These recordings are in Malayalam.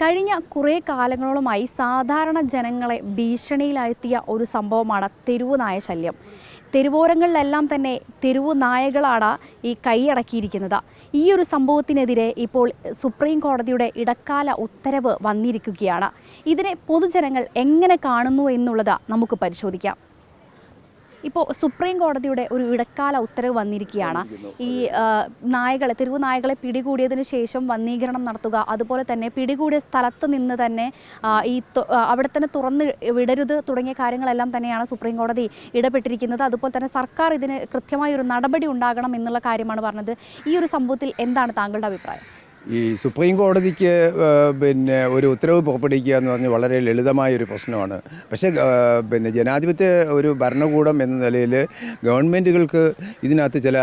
കഴിഞ്ഞ കുറേ കാലങ്ങളോളമായി സാധാരണ ജനങ്ങളെ ഭീഷണിയിലാഴ്ത്തിയ ഒരു സംഭവമാണ് തെരുവ് നായ ശല്യം. തെരുവോരങ്ങളിലെല്ലാം തന്നെ തെരുവു നായകളാണ് ഈ കൈയടക്കിയിരിക്കുന്നത് ഈ ഒരു സംഭവത്തിനെതിരെ ഇപ്പോൾ സുപ്രീം കോടതിയുടെ ഇടക്കാല ഉത്തരവ് വന്നിരിക്കുകയാണ്. ഇതിനെ പൊതുജനങ്ങൾ എങ്ങനെ കാണുന്നു എന്നുള്ളത് നമുക്ക് പരിശോധിക്കാം. ഇപ്പോൾ സുപ്രീം കോടതിയുടെ ഒരു ഇടക്കാല ഉത്തരവ് വന്നിരിക്കുകയാണ്. ഈ നായകളെ തെരുവു നായകളെ പിടികൂടിയതിനു ശേഷം വന്നീകരണം നടത്തുക അതുപോലെ തന്നെ പിടികൂടിയ സ്ഥലത്ത് നിന്ന് തന്നെ ഈ അവിടെ തന്നെ തുറന്ന് വിടരുത് തുടങ്ങിയ കാര്യങ്ങളെല്ലാം തന്നെയാണ് സുപ്രീം കോടതി ഇടപെട്ടിരിക്കുന്നത്. അതുപോലെ തന്നെ സർക്കാർ ഇതിന് കൃത്യമായ ഒരു നടപടി ഉണ്ടാകണം എന്നുള്ള കാര്യമാണ് പറഞ്ഞത്. ഈ ഒരു സംഭവത്തിൽ എന്താണ് താങ്കളുടെ അഭിപ്രായം? ഈ സുപ്രീം കോടതിക്ക് പിന്നെ ഒരു ഉത്തരവ് പുറപ്പെടുവിക്കുക എന്ന് പറഞ്ഞാൽ വളരെ ലളിതമായ ഒരു പ്രശ്നമാണ്. പക്ഷേ പിന്നെ ജനാധിപത്യ ഒരു ഭരണകൂടം എന്ന നിലയിൽ ഗവൺമെന്റുകൾക്ക് ഇതിനകത്ത് ചില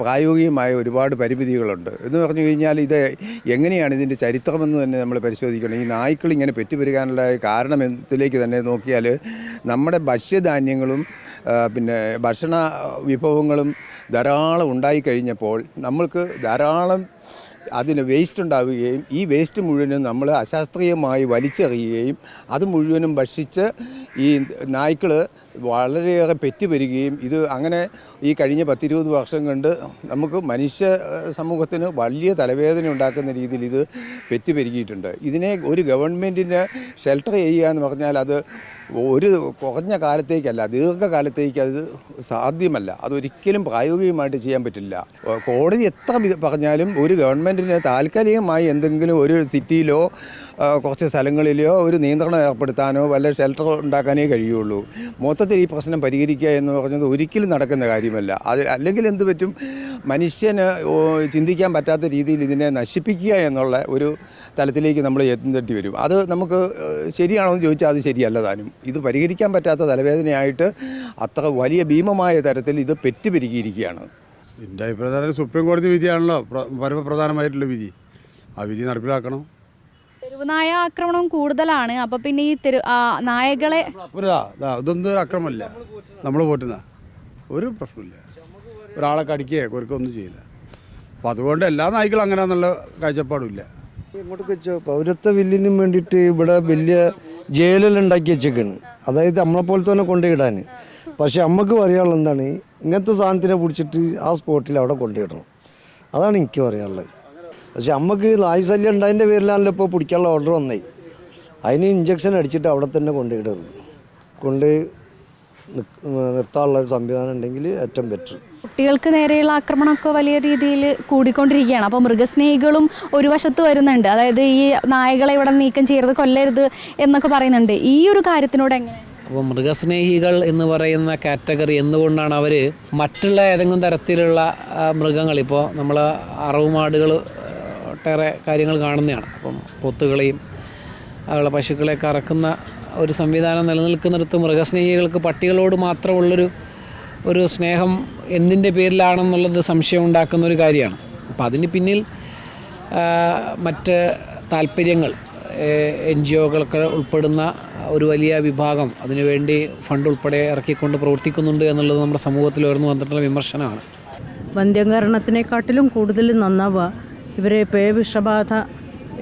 പ്രായോഗികമായ ഒരുപാട് പരിമിതികളുണ്ട്. എന്ന് പറഞ്ഞു കഴിഞ്ഞാൽ ഇത് എങ്ങനെയാണ് ഇതിന്റെ ചരിത്രമെന്ന് തന്നെ നമ്മൾ പരിശോധിക്കണം. ഈ നായ്ക്കൾ ഇങ്ങനെ പെറ്റുപെരുകാനുള്ള കാരണം എന്നതിലേക്ക് തന്നെ നോക്കിയാൽ നമ്മുടെ ഭക്ഷ്യധാന്യങ്ങളും പിന്നെ ഭക്ഷണ വിഭവങ്ങളും ധാരാളം ഉണ്ടായിക്കഴിഞ്ഞപ്പോൾ നമ്മൾക്ക് ധാരാളം അതിന് വേസ്റ്റ് ഉണ്ടാവുകയും ഈ വേസ്റ്റ് മുഴുവനും നമ്മൾ അശാസ്ത്രീയമായി വലിച്ചെറിയുകയും അത് മുഴുവനും ഭക്ഷിച്ച് ഈ നായ്ക്കൾ വളരെയേറെ പെറ്റുപെരുകയും ഇത് അങ്ങനെ ഈ കഴിഞ്ഞ പത്തിരുപത് വർഷം കൊണ്ട് നമുക്ക് മനുഷ്യ സമൂഹത്തിന് വലിയ തലവേദന ഉണ്ടാക്കുന്ന രീതിയിൽ ഇത് പെറ്റുപെരുകിയിട്ടുണ്ട് ഇതിനെ ഒരു ഗവൺമെന്റിന് ഷെൽട്ടർ ചെയ്യുക എന്ന് പറഞ്ഞാൽ അത് ഒരു കുറഞ്ഞ കാലത്തേക്കല്ല ദീർഘകാലത്തേക്ക് അത് സാധ്യമല്ല. അതൊരിക്കലും പ്രായോഗികമായിട്ട് ചെയ്യാൻ പറ്റില്ല. കോടതി എത്ര പറഞ്ഞാലും ഒരു ഗവൺമെന്റിന് താൽക്കാലികമായി എന്തെങ്കിലും ഒരു സിറ്റിയിലോ കുറച്ച് സ്ഥലങ്ങളിലോ ഒരു നിയന്ത്രണം ഏർപ്പെടുത്താനോ വല്ല ഷെൽട്ടർ ഉണ്ടാക്കാനേ കഴിയുള്ളൂ. മൊത്തത്തിൽ ഈ പ്രശ്നം പരിഹരിക്കുക എന്ന് പറഞ്ഞത് ഒരിക്കലും നടക്കുന്ന കാര്യമല്ല. അത് അല്ലെങ്കിൽ എന്ത് പറ്റും? മനുഷ്യന് ചിന്തിക്കാൻ പറ്റാത്ത രീതിയിൽ ഇതിനെ നശിപ്പിക്കുക എന്നുള്ള ഒരു തലത്തിലേക്ക് നമ്മൾ എത്തേണ്ടി വരും. അത് നമുക്ക് ശരിയാണോ എന്ന് ചോദിച്ചാൽ അത് ശരിയല്ല താനും. ഇത് പരിഹരിക്കാൻ പറ്റാത്ത തലവേദനയായിട്ട് അത്ര വലിയ ഭീമമായ തരത്തിൽ ഇത് പെറ്റുപെരുകിയിരിക്കുകയാണ്. എന്റെ അഭിപ്രായത്തിൽ സുപ്രീം കോടതി വിധിയാണല്ലോ പ്ര- പരമപ്രധാനമായിട്ടുള്ള വിധി. ആ വിധി നടപ്പിലാക്കണം. തെരുവുനായ ആക്രമണം കൂടുതലാണ്. അപ്പൊ പിന്നെ ഈ തെരു ആ, നായകളെ ഇതാ, ഇതാ, ഇതൊന്നും ഒരു അക്രമമല്ല നമ്മൾ പോറ്റുന്ന ഒരു പ്രശ്നമില്ല. ഒരാളെ കടിക്കുകയോ കുറുക്കുകയോ ഒന്നും ചെയ്യില്ല. അപ്പോൾ അതുകൊണ്ട് എല്ലാ നായ്ക്കളും അങ്ങനെയാണെന്നുള്ള കാഴ്ചപ്പാടുമില്ല ഇങ്ങോട്ടൊക്കെ വെച്ചോ പൗരത്വ ബില്ലിനും വേണ്ടിയിട്ട് ഇവിടെ വലിയ ജയിലെല്ലാം ഉണ്ടാക്കി വെച്ചേക്കാണ്. അതായത് നമ്മളെ പോലെ തന്നെ കൊണ്ടുപോയിടാൻ പക്ഷെ നമുക്ക് പറയാനുള്ളത് എന്താണ് ഇങ്ങനത്തെ സാധനത്തിനെ പിടിച്ചിട്ട് ആ സ്പോട്ടിൽ അവിടെ കൊണ്ടുപോയിടണം അതാണ് എനിക്ക് പറയാനുള്ളത്. പക്ഷെ അമ്മയ്ക്ക് നായ് ശല്യം ഉണ്ടായതിന്റെ പേരിലാണല്ലോ ഇപ്പോൾ പിടിക്കാനുള്ള ഓർഡർ വന്നേ. അതിന് ഇഞ്ചക്ഷൻ അടിച്ചിട്ട് അവിടെ തന്നെ കൊണ്ടുപോയിടരുത്. കൊണ്ട് നിർത്താനുള്ള ഒരു സംവിധാനം ഉണ്ടെങ്കിൽ ഏറ്റവും ബെറ്റർ കുട്ടികൾക്ക് നേരെയുള്ള ആക്രമണമൊക്കെ വലിയ രീതിയിൽ കൂടിക്കൊണ്ടിരിക്കുകയാണ്. അപ്പോൾ മൃഗസ്നേഹികളും ഒരു വശത്ത് വരുന്നുണ്ട്. അതായത് ഈ നായകളെ ഇവിടെ നീക്കം ചെയ്യരുത് കൊല്ലരുത് എന്നൊക്കെ പറയുന്നുണ്ട്. ഈ ഒരു കാര്യത്തിനോട് എങ്ങനെ? അപ്പോൾ മൃഗസ്നേഹികൾ എന്ന് പറയുന്ന കാറ്റഗറി എന്തുകൊണ്ടാണ് അവർ മറ്റുള്ള ഏതെങ്കിലും തരത്തിലുള്ള മൃഗങ്ങൾ ഇപ്പോൾ നമ്മൾ അറവുമാടുകൾ ഒട്ടേറെ കാര്യങ്ങൾ കാണുന്നതാണ്. അപ്പം പൊത്തുകളെയും അതുപോലെ പശുക്കളെയൊക്കെ കറക്കുന്ന ഒരു സംവിധാനം നിലനിൽക്കുന്നിടത്ത് മൃഗസ്നേഹികൾക്ക് പട്ടികളോട് മാത്രമുള്ളൊരു ഒരു സ്നേഹം എന്തിന്റെ പേരിലാണെന്നുള്ളത് സംശയം ഉണ്ടാക്കുന്ന ഒരു കാര്യമാണ്. അപ്പം അതിന് പിന്നിൽ മറ്റ് താല്പര്യങ്ങൾ എൻ ജി ഒകളൊക്കെ ഉൾപ്പെടുന്ന ഒരു വലിയ വിഭാഗം അതിനുവേണ്ടി ഫണ്ട് ഉൾപ്പെടെ ഇറക്കിക്കൊണ്ട് പ്രവർത്തിക്കുന്നുണ്ട് എന്നുള്ളത് നമ്മുടെ സമൂഹത്തിൽ ഉയർന്നു വന്നിട്ടുള്ള വിമർശനമാണ്. വന്ധ്യംകരണത്തിനെക്കാട്ടിലും കൂടുതൽ നന്നാവുക ഇവരെ പേ വിഷബാധ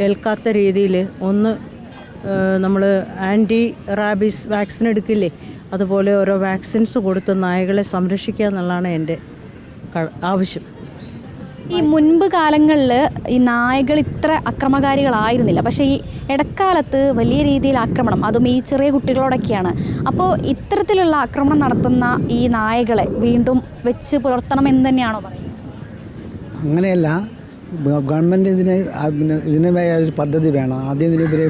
ഏൽക്കാത്ത രീതിയിൽ ഒന്ന് നമ്മൾ ആന്റി റാബീസ് വാക്സിൻ എടുക്കില്ലേ? അതുപോലെ ഓരോ വാക്സിൻസ് കൊടുത്ത് നായകളെ സംരക്ഷിക്കുക എന്നുള്ളതാണ് എന്റെ ആവശ്യം. ഈ മുൻപ് കാലങ്ങളിൽ ഈ നായകൾ ഇത്ര അക്രമകാരികളായിരുന്നില്ല. പക്ഷേ ഈ ഇടക്കാലത്ത് വലിയ രീതിയിൽ ആക്രമണം അതും ഈ ചെറിയ കുട്ടികളോടൊക്കെയാണ്. അപ്പോൾ ഇത്തരത്തിലുള്ള ആക്രമണം നടത്തുന്ന ഈ നായകളെ വീണ്ടും വെച്ച് പുലർത്തണം എന്ന് തന്നെയാണോ പറയുന്നത്? അങ്ങനെയല്ല ഗവൺമെന്റ് ഇതിന് പിന്നെ ഇതിന് ഒരു പദ്ധതി വേണം. ആദ്യം ഇതിന് ഇവരെ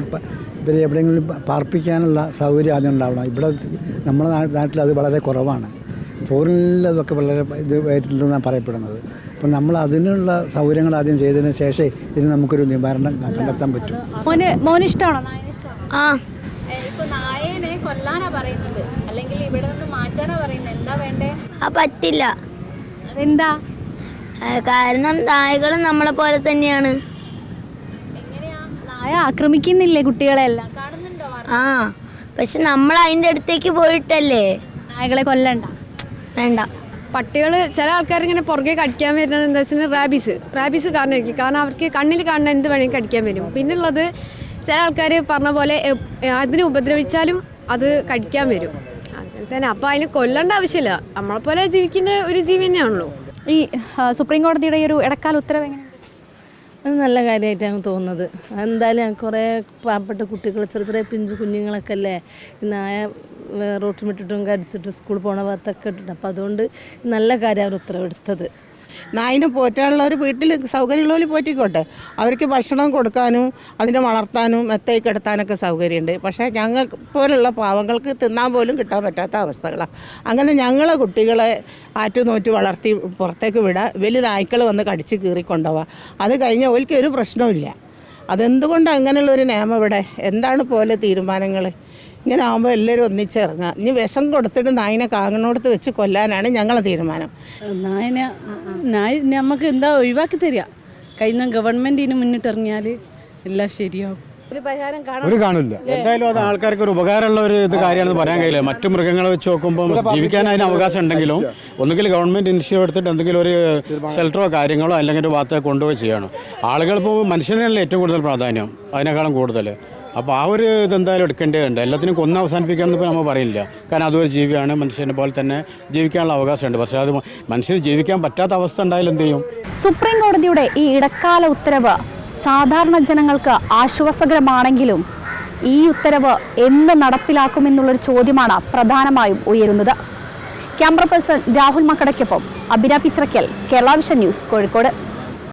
ഇവരെ എവിടെയെങ്കിലും പാർപ്പിക്കാനുള്ള സൗകര്യം ആദ്യം ഉണ്ടാവണം. ഇവിടെ നമ്മുടെ നാട്ടിൽ അത് വളരെ കുറവാണ്. ഫോറിനിൽ അതൊക്കെ വളരെ ഇതായിട്ടുണ്ടെന്നാണ് പറയപ്പെടുന്നത്. അപ്പം നമ്മൾ അതിനുള്ള സൗകര്യങ്ങൾ ആദ്യം ചെയ്തതിന് ശേഷമേ ഇതിന് നമുക്കൊരു നിവാരണം കണ്ടെത്താൻ പറ്റും. മോന് മോന് ഇഷ്ടമാണോ നായനെ ഇഷ്ടമാണോ ആ. ഇപ്പൊ നായനെ കൊല്ലാനാ പറയുന്നത്. അല്ലെങ്കിൽ ഇവിടെ നിന്ന് മാറ്റാനാ പറയുന്നത്. എന്താ വേണ്ടേ? ആ പറ്റില്ല. ആ, കാരണം നായകളും നമ്മളെ പോലെ തന്നെയാണ്. നായ ആക്രമിക്കുന്നില്ലേ കുട്ടികളെല്ലാം കാണുന്നുണ്ടോ ആ പക്ഷെ നമ്മൾ അതിന്റെ അടുത്തേക്ക് പോയിട്ടല്ലേ? നായകളെ കൊല്ലണ്ട. വേണ്ട. പട്ടികൾ ചില ആൾക്കാർ ഇങ്ങനെ പുറകെ കടിക്കാൻ വരുന്നത് എന്താ വെച്ചാൽ റാബീസ് റാബീസ് കാരണം കാരണം അവർക്ക് കണ്ണിൽ കാണുന്ന എന്ത് വേണമെങ്കിൽ കടിക്കാൻ വരും. പിന്നുള്ളത് ചില ആൾക്കാർ പറഞ്ഞ പോലെ അതിനെ ഉപദ്രവിച്ചാലും അത് കടിക്കാൻ വരും. അങ്ങനെ തന്നെ അപ്പോൾ അതിന് കൊല്ലേണ്ട ആവശ്യമില്ല. നമ്മളെ പോലെ ജീവിക്കുന്ന ഒരു ജീവി തന്നെയാണല്ലോ. ഈ സുപ്രീം കോടതിയുടെ ഈ ഒരു ഇടക്കാല ഉത്തരവ് എങ്ങനെയാണ് അത് നല്ല കാര്യമായിട്ടാണ് തോന്നുന്നത്. എന്തായാലും കുറേ പാവപ്പെട്ട കുട്ടികൾ ചെറിയ ചെറിയ പിഞ്ചു കുഞ്ഞുങ്ങളൊക്കെ അല്ലേ നായ റോട്ടിൽ വിട്ടിട്ടും കടിച്ചിട്ട് സ്കൂളിൽ പോണ ഭാഗത്തൊക്കെ ഇട്ടിട്ട്. അപ്പോൾ അതുകൊണ്ട് നല്ല കാര്യം അവർ ഉത്തരവെടുത്തത്. നായിനെ പോറ്റാനുള്ള ഒരു വീട്ടിൽ സൗകര്യമുള്ളവർ പോറ്റിക്കോട്ടെ. അവർക്ക് ഭക്ഷണം കൊടുക്കാനും അതിനെ വളർത്താനും മെത്തയിൽ കിടത്താനൊക്കെ സൗകര്യമുണ്ട്. പക്ഷേ ഞങ്ങൾ പോലുള്ള പാവങ്ങൾക്ക് തിന്നാൻ പോലും കിട്ടാൻ പറ്റാത്ത അവസ്ഥകളാണ് അങ്ങനെ ഞങ്ങളെ കുട്ടികളെ ആറ്റുനോറ്റ് വളർത്തി പുറത്തേക്ക് വിടുക വലിയ നായ്ക്കൾ വന്ന് കടിച്ച് കീറി കൊണ്ടുപോവുക അത് കഴിഞ്ഞാൽ ഒരിക്കലും ഒരു പ്രശ്നവുമില്ല. അതെന്തുകൊണ്ട് അങ്ങനെയുള്ള ഒരു നിയമം ഇവിടെ? എന്താണ് പോലെ തീരുമാനങ്ങൾ ഇങ്ങനെ ആകുമ്പോൾ എല്ലാവരും ഒന്നിച്ചിറങ്ങുക ഇനി വിഷം കൊടുത്തിട്ട് നായിനെ കാങ്ങണോടത്ത് വെച്ച് കൊല്ലാനാണ് ഞങ്ങളുടെ തീരുമാനം. നായനെ നായ നമുക്ക് എന്താ ഒഴിവാക്കി തരിക? കഴിഞ്ഞ ഗവൺമെന്റിന് മുന്നിട്ടിറങ്ങിയാൽ എല്ലാം ശരിയാവും. ഒരു പരിഹാരം കാണാൻ ഒരു കാണില്ല. എന്തായാലും അത് ആൾക്കാർക്ക് ഒരു ഉപകാരമുള്ള ഒരു ഇത് കാര്യമാണെന്ന് പറയാൻ കഴിയില്ല. മറ്റു മൃഗങ്ങളെ വെച്ച് നോക്കുമ്പോൾ ജീവിക്കാൻ അതിന് അവകാശം ഉണ്ടെങ്കിലും ഒന്നുകിൽ ഗവൺമെന്റ് ഇനിഷ്യേറ്റീവ് എടുത്തിട്ട് എന്തെങ്കിലും ഒരു ഷെൽട്ടറോ കാര്യങ്ങളോ അല്ലെങ്കിൽ ഒരു ഭാഗത്തേക്ക് കൊണ്ടുപോയി ചെയ്യണം. ആളുകൾ ഇപ്പോൾ മനുഷ്യനല്ലേ ഏറ്റവും കൂടുതൽ പ്രാധാന്യം അതിനേക്കാളും കൂടുതൽ. അപ്പോൾ ആ ഒരു ഇതെന്തായാലും എടുക്കേണ്ടതുണ്ട് എല്ലാത്തിനും കൊന്ന് അവസാനിപ്പിക്കണം ഇപ്പോൾ നമ്മൾ പറയില്ല കാരണം അതൊരു ജീവിയാണ്. മനുഷ്യനെ പോലെ തന്നെ ജീവിക്കാനുള്ള അവകാശമുണ്ട്. പക്ഷേ അത് മനുഷ്യന് ജീവിക്കാൻ പറ്റാത്ത അവസ്ഥ ഉണ്ടായാലും എന്ത് ചെയ്യും? സുപ്രീം കോടതിയുടെ ഈ ഇടക്കാല ഉത്തരവ് സാധാരണ ജനങ്ങൾക്ക് ആശ്വാസകരമാണെങ്കിലും ഈ ഉത്തരവ് എന്ന് നടപ്പിലാക്കുമെന്നുള്ളൊരു ചോദ്യമാണ് പ്രധാനമായും ഉയരുന്നത്. ക്യാമറ പേഴ്സൺ രാഹുൽ മക്കടയ്ക്കൊപ്പം അഭിരാപി പിച്ചറയ്ക്കൽ കേരള വിഷൻ ന്യൂസ് കോഴിക്കോട്.